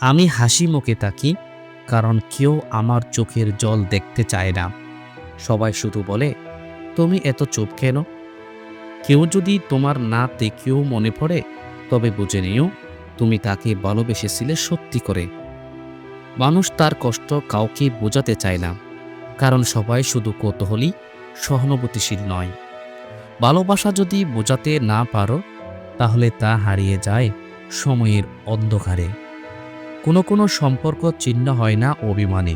আমি হাসি মুখে থাকি, কারণ কেউ আমার চোখের জল দেখতে চায় না। সবাই শুধু বলে, তুমি এত চুপ কেন? কেউ যদি তোমার না দেখেও মনে পড়ে, তবে বুঝে নিও, তুমি তাকে ভালোবেসেছিলে সত্যি করে। মানুষ তার কষ্ট কাউকে বোঝাতে চায় না, কারণ সবাই শুধু কৌতূহলী, সহানুভূতিশীল নয়। ভালোবাসা যদি বোঝাতে না পারো, তাহলে তা হারিয়ে যায় সময়ের অন্ধকারে। কোনো কোনো সম্পর্ক চিহ্ন হয় না অভিমানে,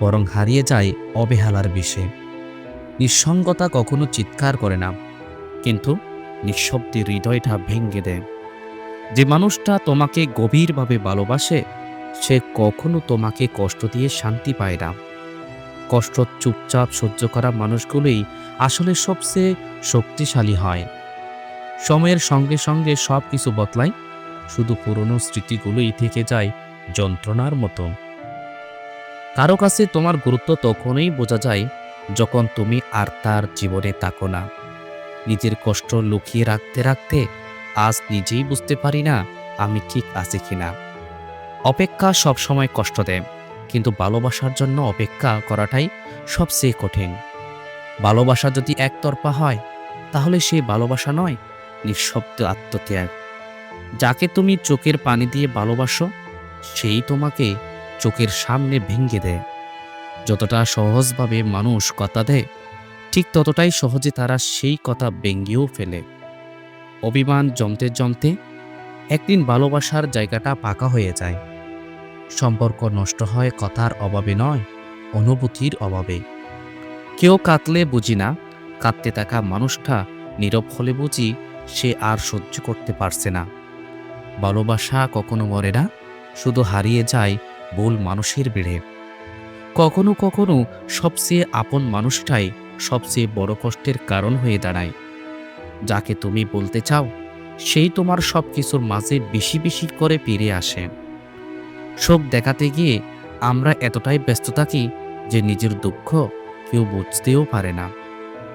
বরং হারিয়ে যায় অবহেলার বিষে। নিঃসঙ্গতা কখনো চিৎকার করে না, কিন্তু নিঃশব্দে হৃদয়টা ভেঙে দেয়। যে মানুষটা তোমাকে গভীরভাবে ভালোবাসে, সে কখনো তোমাকে কষ্ট দিয়ে শান্তি পায় না। কষ্ট চুপচাপ সহ্য করা মানুষগুলোই আসলে সবচেয়ে শক্তিশালী হয়। সময়ের সঙ্গে সঙ্গে সব কিছু বদলায়, শুধু পুরনো স্মৃতিগুলোই থেকে যায় যন্ত্রণার মতো। কারও কাছে তোমার গুরুত্ব তখনই বোঝা যায় যখন তুমি আর তার জীবনে থাকো না। নিজের কষ্ট লুকিয়ে রাখতে রাখতে আজ নিজেই বুঝতে পারি না আমি ঠিক আছি কিনা। অপেক্ষা সবসময় কষ্ট দেয়, কিন্তু ভালোবাসার জন্য অপেক্ষা করাটাই সবচেয়ে কঠিন। ভালোবাসা যদি একতরফা হয়, তাহলে সে ভালোবাসা নয়, নিঃশব্দ আত্মত্যাগ। যাকে তুমি চোখের পানি দিয়ে ভালোবাসো সেই তোমাকে চোখের সামনে ভেঙে দেয়। যতটা সহজভাবে মানুষ কথা দেয়, ঠিক ততটাই সহজে তারা সেই কথা ভেঙ্গেও ফেলে। অভিমান জমতে জমতে একদিন ভালোবাসার জায়গাটা পাকা হয়ে যায়। সম্পর্ক নষ্ট হয় কথার অভাবে নয়, অনুভূতির অভাবে। কেউ কাঁদলে বুঝি না, কাঁদতে থাকা মানুষটা নীরব হলে বুঝি সে আর সহ্য করতে পারছে না। ভালোবাসা কখনো মরে না। শুধু হারিয়ে যায় ভুল মানুষের বেড়ে কখনো কখনো সবচেয়ে আপন মানুষটাই সবচেয়ে বড় কষ্টের কারণ হয়ে দাঁড়ায়। যাকে তুমি বলতে চাও, সেই তোমার সব কিছুর মাঝে বেশি বেশি করে ফিরে আসে। শোক দেখাতে গিয়ে আমরা এতটাই ব্যস্ত থাকি যে নিজের দুঃখ কেউ বুঝতেও পারে না।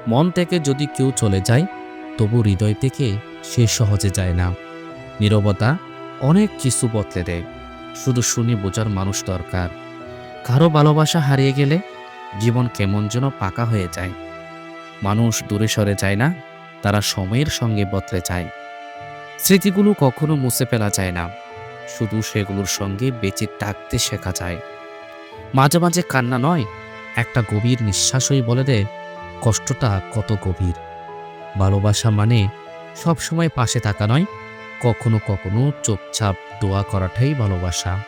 মন থেকে যদি কেউ চলে যায়, তবু হৃদয় থেকে সে সহজে যায় না। নীরবতা অনেক কিছু বদলে দেয়। শুধু শুনে বোঝার মানুষ দরকার। কারও ভালোবাসা হারিয়ে গেলে জীবন কেমন যেন পাকা হয়ে যায়। মানুষ দূরে সরে যায় না, তারা সময়ের সঙ্গে বদলে যায়। স্মৃতিগুলো কখনো মুছে ফেলা যায় না, শুধু সেগুলোর সঙ্গে বেঁচে থাকতে শেখা যায়। মাঝে মাঝে কান্না নয়, একটা গভীর নিঃশ্বাসই বলে দেয়, কষ্টটা কত গভীর। ভালোবাসা মানে সবসময় পাশে থাকা নয় কখনো কখনো চোপছাপ দোয়া করাটাই ভালোবাসা।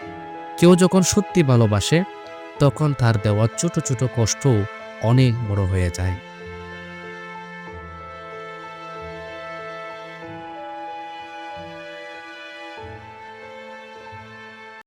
কেউ যখন সত্যি ভালোবাসে, তখন তার দেওয়া ছোট ছোট কষ্ট অনেক বড় হয়ে যায়।